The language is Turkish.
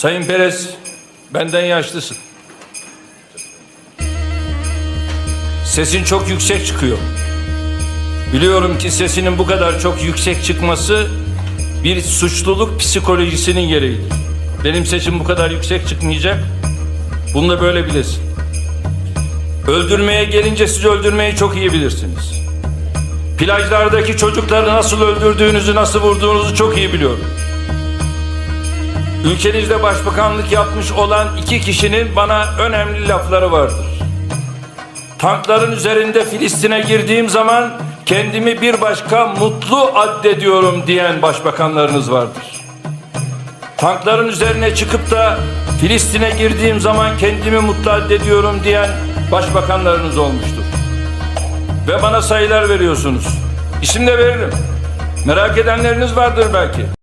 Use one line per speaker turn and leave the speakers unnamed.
Sayın Perez, benden yaşlısın. Sesin çok yüksek çıkıyor. Biliyorum ki sesinin bu kadar çok yüksek çıkması bir suçluluk psikolojisinin gereğidir. Benim sesim bu kadar yüksek çıkmayacak. Bunu da böyle bilesin. Öldürmeye gelince siz öldürmeyi çok iyi bilirsiniz. Plajlardaki çocukları nasıl öldürdüğünüzü, nasıl vurduğunuzu çok iyi biliyorum. Ülkenizde başbakanlık yapmış olan iki kişinin bana önemli lafları vardır. Tankların üzerinde Filistin'e girdiğim zaman kendimi bir başka mutlu addediyorum diyen başbakanlarınız vardır. Tankların üzerine çıkıp da Filistin'e girdiğim zaman kendimi mutlu addediyorum diyen başbakanlarınız olmuştur. Ve bana sayılar veriyorsunuz. İsim de veririm. Merak edenleriniz vardır belki.